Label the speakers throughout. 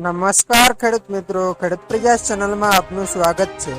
Speaker 1: નમસ્કાર ખેડૂત મિત્રો. ખેડૂત પ્રયાસ ચેનલમાં આપનું સ્વાગત છે.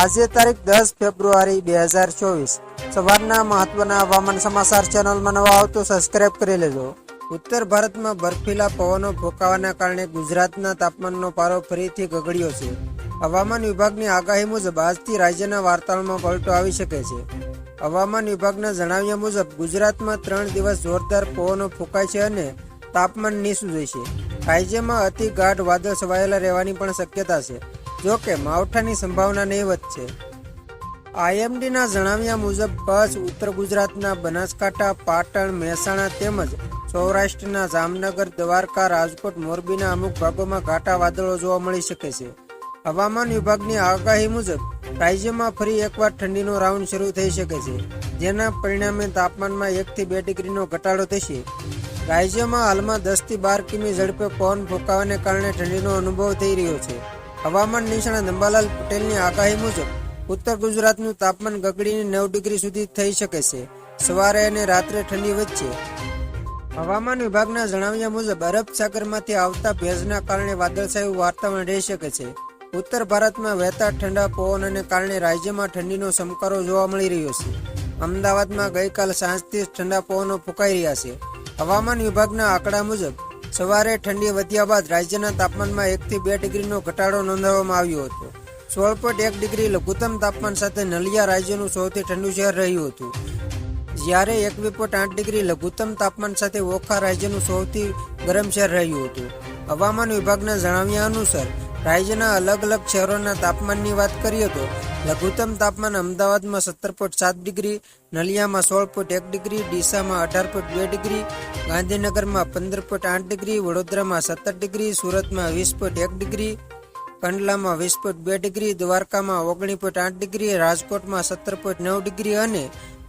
Speaker 1: આજે તારીખ દસ ફેબ્રુઆરી બે હજાર ચોવીસ. સવારના મહત્વના હવામાન સમાચાર ચેનલમાં નવા આવતો સબસ્ક્રાઇબ કરી લેજો. ઉત્તર ભારતમાં બર્ફીલા પવનો ફૂંકાવાના કારણે ગુજરાતના તાપમાનનો પારો ફરીથી ગગડ્યો છે. હવામાન વિભાગની આગાહી મુજબ આજથી રાજ્યના વાર્તાળમાં પલટો આવી શકે છે. હવામાન વિભાગના જણાવ્યા મુજબ ગુજરાતમાં ત્રણ દિવસ જોરદાર પવનો ફૂંકાય છે અને તાપમાન નીચું જશે રાજ્યમાં અતિ ગાઢ વાદળ છવાયેલા રહેવાની પણ શક્યતા છે, જો કે માવઠાની સંભાવના નહીવત છે. આઈએમડીના જણાવ્યા મુજબ કચ્છ ઉત્તર ગુજરાતના બનાસકાંઠા, પાટણ, મહેસાણા તેમજ સૌરાષ્ટ્રના જામનગર, દ્વારકા, રાજકોટ, મોરબીના અમુક ભાગોમાં ઘાટા વાદળો જોવા મળી શકે છે. હવામાન વિભાગની આગાહી મુજબ, રાજ્યમાં ફરી એકવાર ઠંડીનો રાઉન્ડ શરૂ થઈ શકે છે, જેના પરિણામે તાપમાનમાં એકથી બે ડિગ્રીનો ઘટાડો થશે. રાજ્યમાં હાલમાં દસથી બાર કિમી ઝડપે પવન ફૂંકાવાને કારણે ઠંડીનો અનુભવ થઈ રહ્યો છે. હવામાન નિષ્ણાત અંબાલાલ પટેલની આગાહી મુજબ, ઉત્તર ગુજરાતનું તાપમાન ગગડીને નવ ડિગ્રી સુધી થઈ શકે છે. સવારે અને રાત્રે ઠંડી વચ્ચે. હવામાન વિભાગના જણાવ્યા મુજબ, અરબ સાગરમાંથી આવતા ભેજના કારણે વાદળછાયું વાતાવરણ રહી શકે છે. ઉત્તર ભારતમાં વહેતા ઠંડા પવનને કારણે રાજ્યમાં ઠંડીનો સમકારો જોવા મળી રહ્યો છે. અમદાવાદમાં ગઈકાલ સાંજથી જ ઠંડા પવનો ફૂંકાઈ રહ્યા છે. હવામાન વિભાગના આંકડા મુજબ, સવારે ઠંડી વધ્યા બાદ રાજ્યના તાપમાનમાં એકથી બે ડિગ્રીનો ઘટાડો નોંધવામાં આવ્યો હતો. સોળ પોઈન્ટ એક ડિગ્રી લઘુત્તમ તાપમાન સાથે નલિયા રાજ્યનું સૌથી ઠંડુ શહેર રહ્યું હતું. જ્યારે એકવી પોઈન્ટ આઠ ડિગ્રી લઘુત્તમ તાપમાન સાથે ઓખા રાજ્યનું સૌથી ગરમ શહેર રહ્યું હતું. હવામાન વિભાગના જણાવ્યા અનુસાર રાજ્યના અલગ અલગ શહેરોના તાપમાનની વાત કરીએ તો લઘુત્તમ તાપમાન અમદાવાદમાં સત્તર પોઈન્ટ સાત ડિગ્રી, નલિયામાં સોળ પોઈન્ટ એક ડિગ્રી, ડીસામાં અઢાર પોઈન્ટ બે ડિગ્રી, ગાંધીનગરમાં પંદર પોઈન્ટ આઠ ડિગ્રી, વડોદરામાં સત્તર ડિગ્રી, સુરતમાં વીસ પોઈન્ટ એક ડિગ્રી, કંડલામાં વીસ પોઈન્ટ બે ડિગ્રી, દ્વારકામાં ઓગણી પોઈન્ટ આઠ ડિગ્રી, રાજકોટમાં સત્તર પોઈન્ટ નવ ડિગ્રી અને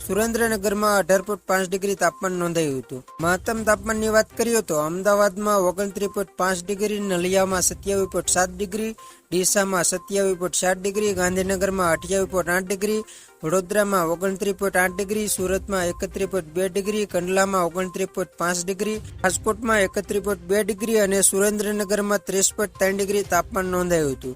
Speaker 1: સુરેન્દ્રનગરમાં અઢાર પોઈન્ટ પાંચ ડિગ્રી તાપમાન નોંધાયું હતું. મહત્તમ તાપમાનની વાત કરીએ તો અમદાવાદમાં ઓગણત્રીસ પોઈન્ટ પાંચ ડિગ્રી, નલિયામાં સત્યાવીસ પોઈન્ટ સાત ડિગ્રી, ડીસામાં સત્યાવીસ પોઈન્ટ સાત ડિગ્રી, ગાંધીનગરમાં અઠ્યાવીસ પોઈન્ટ આઠ ડિગ્રી, વડોદરામાં ઓગણત્રીસ પોઈન્ટ આઠ ડિગ્રી, સુરતમાં એકત્રીસ પોઈન્ટ બે ડિગ્રી, કંડલામાં ઓગણત્રીસ પોઈન્ટ પાંચ ડિગ્રી, રાજકોટમાં એકત્રીસ પોઈન્ટ બે ડિગ્રી અને સુરેન્દ્રનગરમાં ત્રીસ પોઈન્ટ ત્રણ ડિગ્રી તાપમાન નોંધાયું હતું.